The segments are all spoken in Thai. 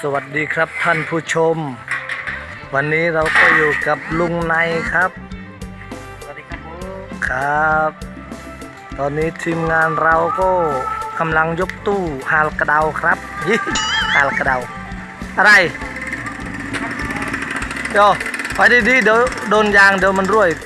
สวัสดีครับท่านผู้ชม วันนี้เราก็อยู่กับลุงในครับ สวัสดีครับผมครับ ตอนนี้ทีมงานเราก็กำลังยกตู้หาลกระเดาครับยี่หาลกระเดา อะไรเดี๋ยวไปดีๆเดี๋ยวโดนยางเดี๋ยวมันรั่วอีก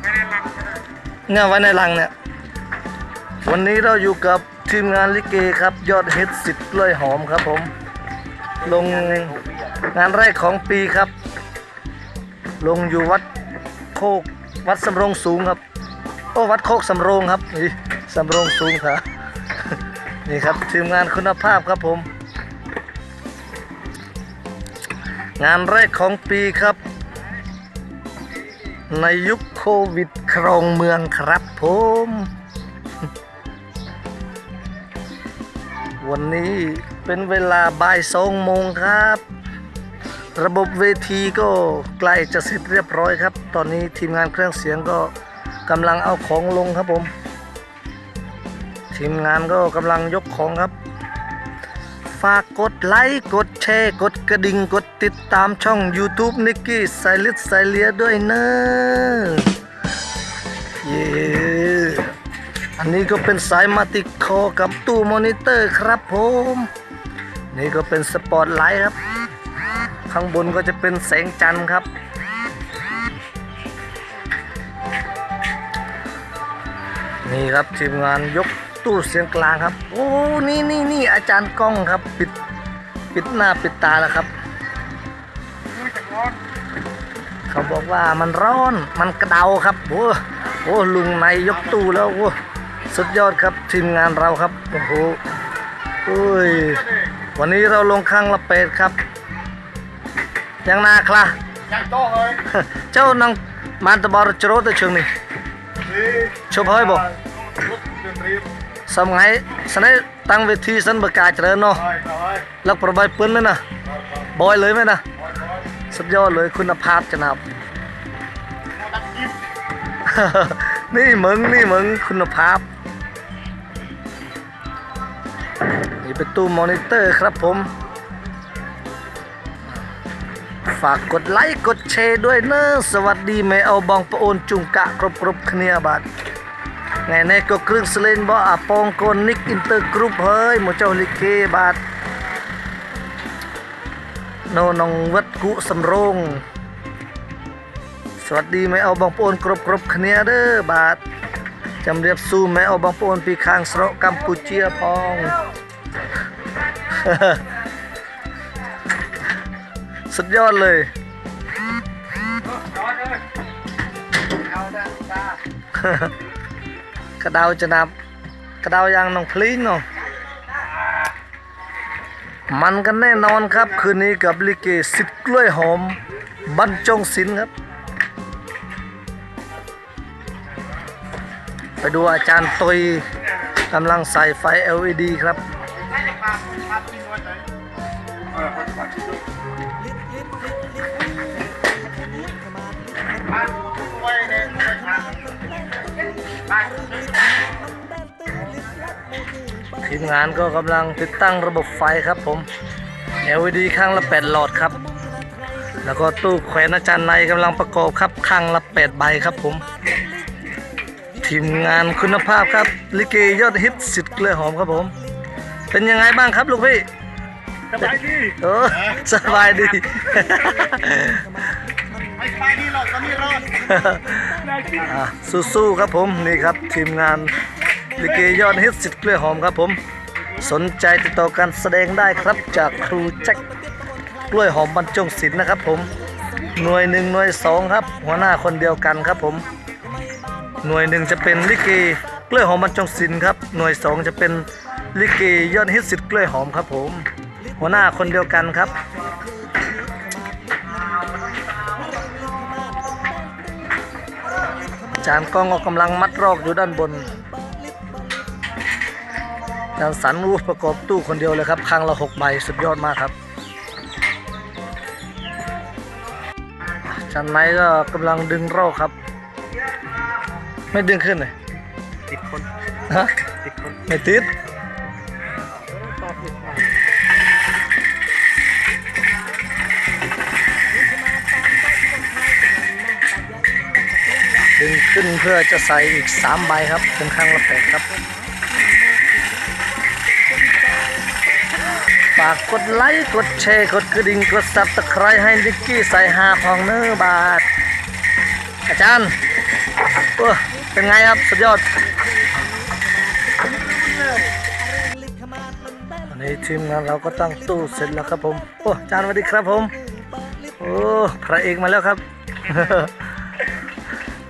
ไม่ได้รับก็ได้เนี่ยไว้ในรังเนี่ย วันนี้เราอยู่กับ ทีมงานลิเกครับ ยอดเฮิตสิทธิ์กล้วยหอมครับผม ลงงานแรกของปีครับ ลงอยู่วัดโคกวัดสำโรงสูงครับ โอ้วัดโคกสำโรงครับนี่สำโรงสูงครับนี่ครับทีมงานคุณภาพครับผม งานแรกของปีครับ ในยุคโควิดครองเมืองครับผม วันนี้เป็นเวลาบ่ายสองโมงครับ ระบบเวทีก็ใกล้จะเสร็จเรียบร้อยครับ ตอนนี้ทีมงานเครื่องเสียงก็กำลังเอาของลงครับผม ทีมงานก็กำลังยกของครับ ฝากกดไลค์กดแชร์กดกระดิ่งกดติดตามช่อง YouTube นิกกี้ไซลิสไซเลียด้วยเนอะเย้ อันนี้ก็เป็นสายมาติคอกับตู้มอนิเตอร์ครับผม นี่ก็เป็นสปอตไลท์ครับ ข้างบนก็จะเป็นแสงจันทร์ครับ นี่ครับทีมงานยกตู้เสียงกลางครับ โอ้ นี่นี่นี่อาจารย์กล้องครับ ปิดปิดหน้าปิดตาแล้วครับ เขาบอกว่ามันร้อนมันกระเดาครับโอ้โหลุงในยกตู้แล้วโอ้ สุดยอดครับทีมงานเราครับโอ้โหโอ้ยวันนี้เราลงข้างละเป็ดครับ ยังนาคละยังโตเลยเจ้านังมันตะบอรจโรตะเชิงนี่นี่ชบเฮ้ยบอกรถเดินรีบสมัยสนัยตั้งเวทีสันบกล้าเจริญเนาะไปไปแล้วประบายปืนไหมนะบอยเลยไหมนะสุดยอดเลยคุณภาพจะนับตัดกิฟนี่มึงนี่มึงคุณภาพ นี่เป็นตู้มอนิเตอร์ครับผม ฝากกดไลค์กดแชร์ด้วยเนอะสวัสดีแม่เอาบองปะโอนจุงกะครบครบคเนียบัดไงแน่ก็ครึ่งสเลนบ่อปองกนนิกอินเตอร์กรุ๊ปเฮ้ยหมูเจ้าลิเคบัดโนนองวัดกุสำโรงสวัสดีแม่เอาบองปะโอนครบครบคเนียเด้อบัด ជំរាបសួរแม่เอาបងប្អូនពីខាងស្រុកកម្ពុជាផង สุดยอดเลย ร้อนเลยเอาด้านตาก ระเดาจะนับ กระเดายังน้องพลิงเนาะมันกันแน่นอนครับ คืนนี้กับลิเกสิทธิ์กล้วยหอม บรรจงศิลป์ครับ ไปดูอาจารย์ตุยกำลังใส่ไฟ LED ครับทีมงานก็กำลังติดตั้งระบบไฟครับผม LED ข้างละ 8 หลอดครับ แล้วก็ตู้แขวนอาจารย์ในกำลังประกอบครับข้างละ 8 ใบครับผม ทีมงานคุณภาพครับ ลิเกยอดฮิตสิทธิ์เกลือหอมครับผม เป็นยังไงบ้างครับลูกพี่สบายดีโอ้สบายดีไม่สบายดีหรอกตอนนี้ร้อนได้กินอะสู้ๆครับผมนี่ครับทีมงานลิเกยอดฮิตสิทธิ์เกลือหอมครับผม สนใจติดต่อการแสดงได้ครับจากครูแจ็คกล้วยหอมบรรจงศิลป์นะครับผมหน่วยหนึ่งหน่วยสองครับ หัวหน้าคนเดียวกันครับผม หน่วยหนึ่งจะเป็นลิเกกล้วยหอมบรรจงศิลป์ครับ หน่วยสองจะเป็นลิเกยอดฮิตสิทธิ์กล้วยหอมครับผม หัวหน้าคนเดียวกันครับ จานกล้องก็กำลังมัดรอกอยู่ด้านบนจานสันวูประกอบตู้คนเดียวเลยครับครั้งละหกใบสุดยอดมากครับจานไหนก็กำลังดึงรอกครับ ไม่ดึงขึ้นเลยติดคนฮะติดคนไม่ติดดึงขึ้นเพื่อจะใส่อีก 3 ใบครับ เป็นครั้งละแปดครับ ฝากกดไลค์ กดแชร์ กดกระดิ่ง กดซับสไครต์ให้นิกกี้ใส่หาพองเนื้อบาท อาจารย์ เป็นไงครับ สุดยอดวันนี้ทีมงานเราก็ตั้งตู้เสร็จแล้วครับผม โอ้จารย์สวัสดีครับผม โอ้พระเอกมาแล้วครับ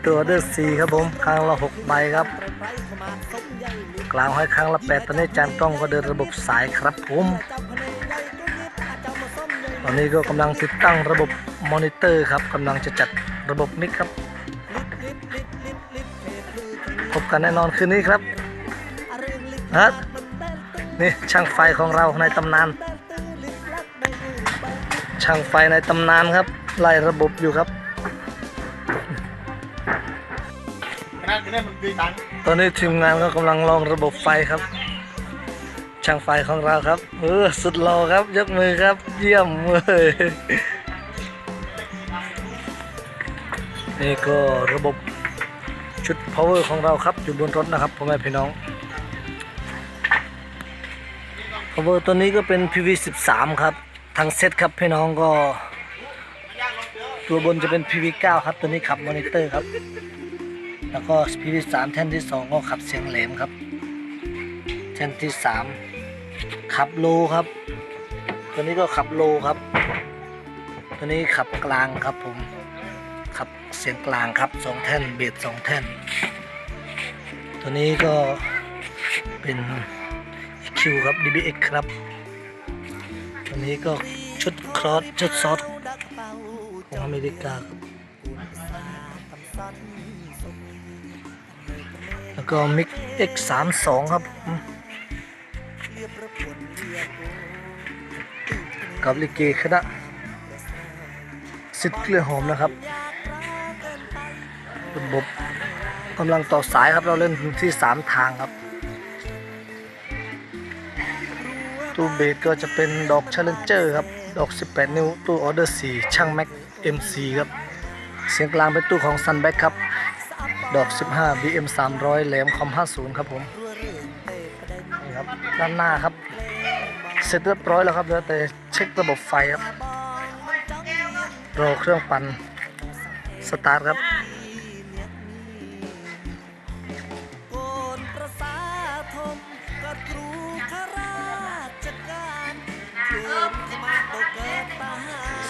ตัวเดอร์สีครับผมครั้งละหกใบครับ กลางห้อยครั้งละแปดตอนนี้จานกล้องก็เดินระบบสายครับผมตอนนี้ก็กำลังติดตั้งระบบมอนิเตอร์ครับกำลังจะจัดระบบมิกครับ พบกันแน่นอนคืนนี้ครับนะนี่ช่างไฟของเราในตำนาน ช่างไฟในตำนานครับ ไล่ระบบอยู่ครับขนาดนี้มันดีตังตอนนี้ทีมงานก็กำลังลองระบบไฟครับ ช่างไฟของเราครับ เออสุดหล่อครับยกมือครับ เยี่ยมเลยนี่ก็ระบบ ชุด power ของเราครับอยู่บนรถนะครับพ่อแม่พี่น้อง power ตัวนี้ก็เป็น PV13 ครับทางเซตครับพี่น้องก็ ตัวบนจะเป็น PV9 ครับตัวนี้ขับมอนิเตอร์ครับ แล้วก็ PV3 แท่นที่ 2 ก็ขับเสียงแหลมครับ แท่นที่ 3 ขับโลครับ ตัวนี้ก็ขับโลครับ ตัวนี้ขับกลางครับผม ขับ เสียงกลางครับสองแท่นเบสสองแท่น ตัวนี้ก็เป็น EQ ครับ DBX ครับ ตัวนี้ก็ชุดครอสชุดซอสของอเมริกาแล้วก็มิก X32 ครับกับลิเกคณะสิทธิ์เกลือหอมนะครับ ระบบกำลังต่อสายครับเราเล่นที่3ทางครับตู้เบสก็จะเป็นดอก Challenger ครับ ดอก 18 นิ้ว ตู้ออเดอร์ 4 ช่างแม็ก MC ครับ เสียงกลางเป็นตู้ของ Sunback ครับ ดอก 15 BM 300แหลมคอม 50 ครับผม นี่ครับ ด้านหน้าครับ เสร็จเรียบร้อยแล้วครับเหลือแต่เช็คระบบไฟครับ รอเครื่องปั่น สตาร์ทครับ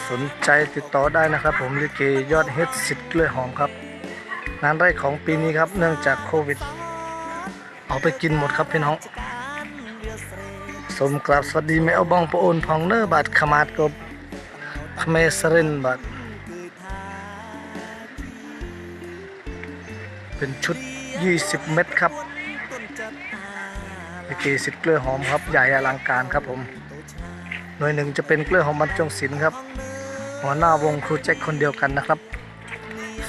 สนใจติดต่อได้นะครับ ผมลิเกยอดเฮ็ดสิทธิ์กลือหอมครับงานไร่ของปีนี้ครับเนื่องจากโควิด เอาไปกินหมดครับพี่น้องสมกราบสวัสดีแม่เอาบองปะโอนพองเนอร์บาดขมาดกบขเมสรินบาดเป็นชุด 20 เม็ดครับลิเกสิทธิ์กลือหอมครับใหญ่อลังการครับผมหน่วยหนึ่งจะเป็นเกลือหอมบรรจงศิลป์ครับ หัวหน้าวงครูแจ็คคนเดียวกันนะครับ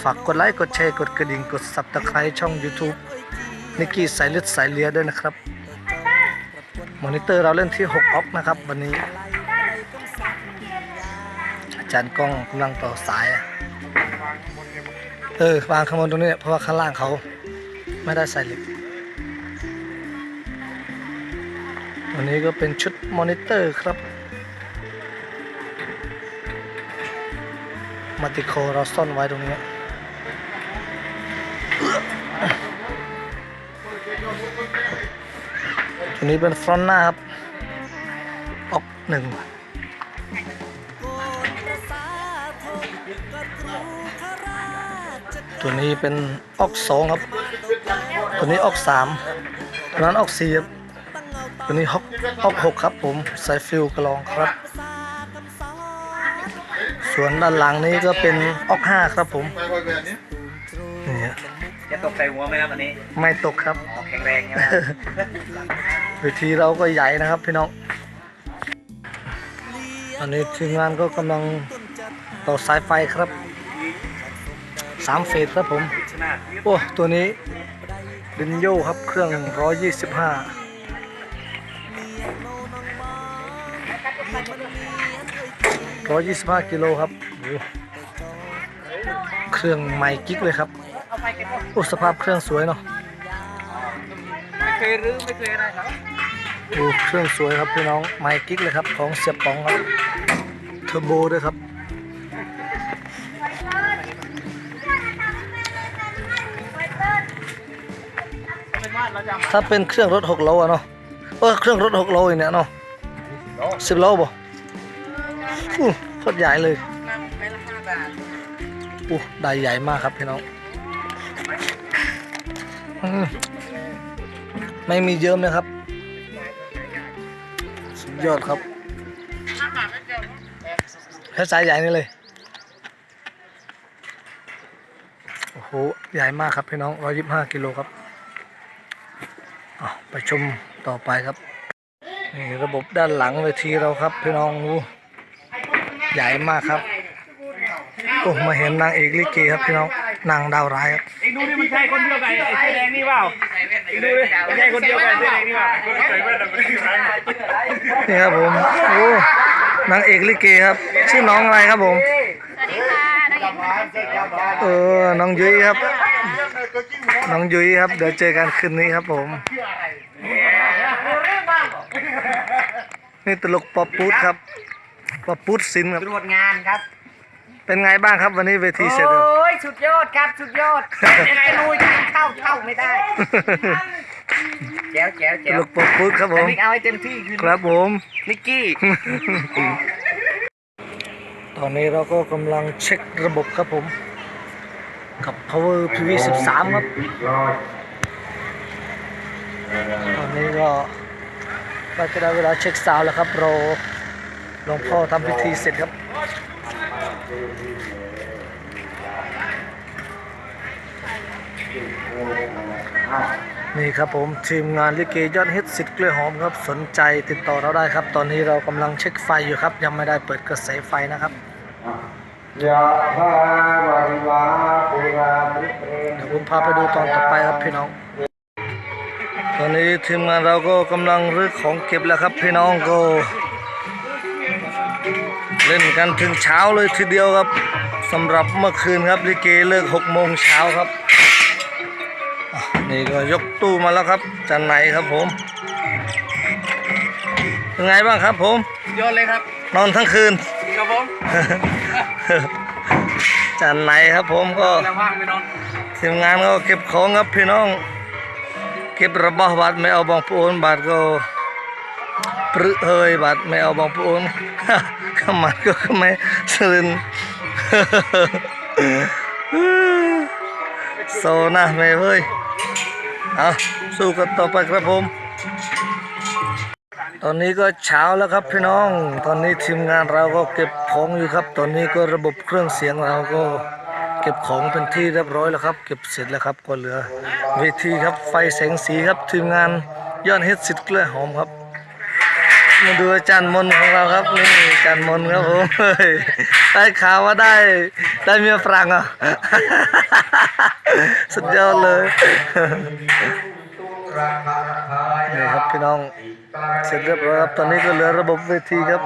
ฝากกดไลค์กดแชร์กดกระดิ่งกดสับตะไคร้ช่อง YouTube นิกกี้สายเลือดสายเลียด้วยนะครับมอนิเตอร์เราเล่นที่ 6 ออกนะครับ วันนี้ อาจารย์กล้องกำลังต่อสาย เออวางข้างบนตรงนี้เพราะว่าข้างล่างเขาไม่ได้ใส่เหล็กวันนี้ก็เป็นชุดมอนิเตอร์ครับ มาติโคเราซ่อนไว้ตรงนี้ตัวนี้เป็นฟรอนต์หน้าครับออกหนึ่งตัวนี้เป็นออกสองครับ ตัวนี้ออกสามตัวนั้นออกสี่ครับ ตัวนี้ฮอกออกหกครับผม ใส่ฟิลกระลองครับ ส่วนด้านหลังนี้ก็เป็นออกห้าครับผมไปไปแบบนี้นี่ฮะจะตกใส่หัวไหมครับอันนี้ ไม่ตกครับอ๋อแข็งแรงใช่ไหมครับเวทีเราก็ใหญ่นะครับพี่น้องตอนนี้ทีมงานก็กำลังต่อสายไฟครับสามเฟสครับผมชนะโอ้ตัวนี้ดินโยครับเครื่อง 125 125 กิโลครับโอ้เครื่องใหม่กิ๊กเลยครับไปเก็บหมดโอ้สภาพเครื่องสวยเนาะไม่เคยรื้อไม่เคยอะไรครับโอ้เครื่องสวยครับพี่น้องไมค์กิ๊กเลยครับของเสียบป๋องครับเทอร์โบด้วยครับเป็นว่าเราจะถ้าเป็นเครื่องรถหกล้ออะเนาะเออเครื่องรถหกล้ออีกเนี่ยเนาะสิบล้อบ่อู้ โคตรใหญ่เลยนั่งไปละห้าบาทอู้ได้ใหญ่มากครับพี่น้องไม่มีเยิ้มนะครับ สุดยอดครับห้าบาทไม่เกินแค่สายใหญ่นี่เลย โอ้โห ใหญ่มากครับพี่น้อง125กิโลครับอะไปชมต่อไปครับ นี่ระบบด้านหลังเวทีเราครับพี่น้องดู ใหญ่มากครับโอ้มาเห็นนางเอกลิเกครับพี่น้องนางดาวร้ายครับเอ็งดูนี่มันใช่คนเดียวกันไอ้เสื้อแดงนี่เปล่าเอ็งดูดิไม่ใช่คนเดียวกันเสื้อแดงนี่เปล่าใส่แว่นอะไม่ใช่นี่ครับผมโอ้นางเอกลิเกครับ ชื่อน้องอะไรครับผมสวัสดีค่ะนักเรียนคนเก่งเออน้องยุ้ยครับ น้องยุ้ยครับ เดี๋ยวเจอกันคืนนี้ครับผมนี่ตลกป๊อปปูดครับ ป๊อปปูดสินครับ ตรวจงานครับเป็นไงบ้างครับวันนี้เวทีเสร็จแล้ว โอ้ยสุดยอดครับสุดยอดยังไงลุยเข้าเข้าไม่ได้แจ๋วแจ๋วตแจ๋วลกป๊อปปูดครับผแต่ม นิกเอาให้เต็มที่คือครับผม นิกกี้ ตอนนี้เราก็กำลังเช็คระบบครับผม กับ power pv 13ครับ ตอนนี้ก็ใกล้จะได้เวลาเช็คซาวด์แล้วครับรอห ลวงพ่อทำพิธีเสร็จครับนี่ครับผมทีมงานลิเกยอดฮิตสิทธิ์กล้วยหอมครับสนใจติดต่อเราได้ครับ ตอนนี้เรากำลังเช็คไฟอยู่ครับ ยังไม่ได้เปิดกระแสไฟนะครับเรนเดี๋ยวผมพาไปดูตอนต่อไปครับพี่น้อง ตอนนี้ทีมงานเราก็กำลังรื้อของเก็บแล้วครับพี่น้องก็ เล่นกันถึงเช้าเลยทีเดียวครับสำหรับเมื่อคืนครับลิเกเลิก6โมงเช้าครับอะนี่ก็ยกตู้มาแล้วครับจันไหนครับผมเป็นไงบ้างครับ ผมยอดเลยครับ นอนทั้งคืนครับผมจันไหนครับผมก็แล้วว่างไปนอนทีมงานก็เก็บของครับพี่น้อง เก็บระบอบาดไม่เอาบองปูนบาดก็ปรึเฮยบาดไม่เอาบองปูน มันก็ไม่สลินโซนะไม่เฮ้ยเอาสู้กันต่อไปครับผม ตอนนี้ก็เช้าแล้วครับพี่น้อง ตอนนี้ทีมงานเราก็เก็บของอยู่ครับ ตอนนี้ก็ระบบเครื่องเสียงเราก็เก็บของเป็นที่เรียบร้อยแล้วครับ เก็บเสร็จแล้วครับก็เหลือเวทีครับไฟแสงสีครับทีมงานย้อดฮิตสิทธิ์เกลือหอมครับ มาดูอาจารย์มนต์ของเราครับนี่อาจารย์มนต์ครับผมเฮ้ยได้ข่าวว่าได้ได้เมียฝรั่งอะสุดยอดเลยนี่ครับพี่น้องเสร็จเรียบร้อยครับตอนนี้ก็เหลือระบบเวทีครับ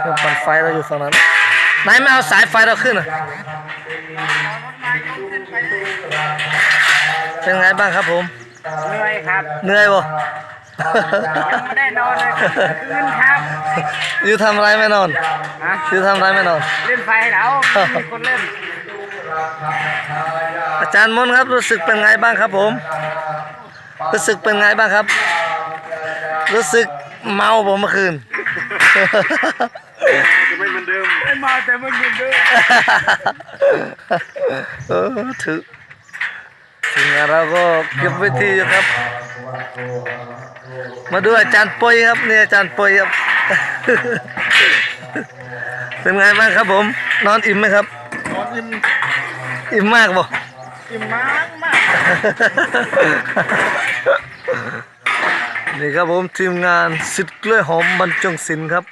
เครื่องปั่นไฟเราอยู่ฝั่งนั้นไหนไม่เอาสายไฟเราขึ้นอะเป็นไงบ้างครับผมเหนื่อยครับเหนื่อยบ่ยัง ไม่ได้นอนเลยคืนครับอยู่ทำอะไรไม่นอนฮะอยู่ทำอะไรไม่นอน เล่นไฟให้เรามีคนเล่น อาจารย์มนต์ครับรู้สึกเป็นไงบ้างครับผม รู้สึกเป็นไงบ้างครับ รู้สึกเมาผมเมื่อคืนไม่มาแต่มันเหมือนเดิมเออถือ ถึงานเราก็เก็บไว้ที่อยู่ครับ มาดูอาจารย์ปอยครับนี่อาจารย์ปอยครับ เป็นไงบ้างครับผม นอนอิ่มไหมครับ นอนอิ่ม อิ่มมากบ่อิ่มมากมากนี่ครับผมทีมงานสิทธิ์กล้วยหอมบรรจงศิลป์ครับ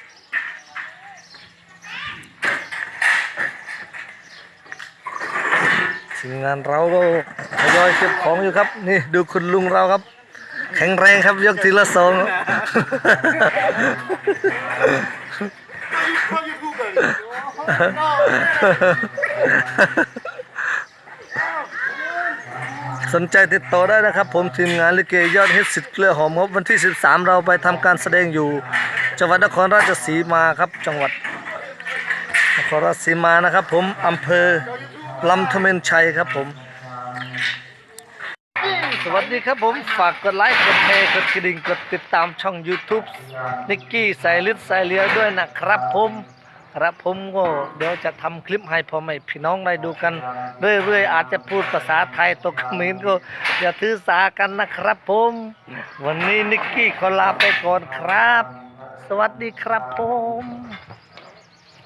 ทีมงานเราก็ทยอยเก็บของอยู่ครับ นี่ดูคุณลุงเราครับ แข็งแรงครับยกทีละสองสนใจติดต่อได้นะครับ ผมทีมงานลิเกยอดฮิตสิทธิ์เกลือหอมครับวันที่ 13 เราไปทำการแสดงอยู่ จังหวัดนครราชสีมาครับ จังหวัดนครราชสีมานะครับ ผมอำเภอ ลำธเมนชัยครับผม สวัสดีครับผมฝากกดไลค์กดแชร์กดกระดิ่งกดติดตามช่อง YouTube นิกกี้สายลิดสายเลียด้วยนะครับผมครับผมก็เดี๋ยวจะทำคลิปให้พ่อแม่พี่น้องได้ดูกัน เรื่อยๆ อาจจะพูดภาษาไทยตกเขมรก็อย่าถือสากันนะครับผม วันนี้นิกกี้ขอลาไปก่อนครับ สวัสดีครับผม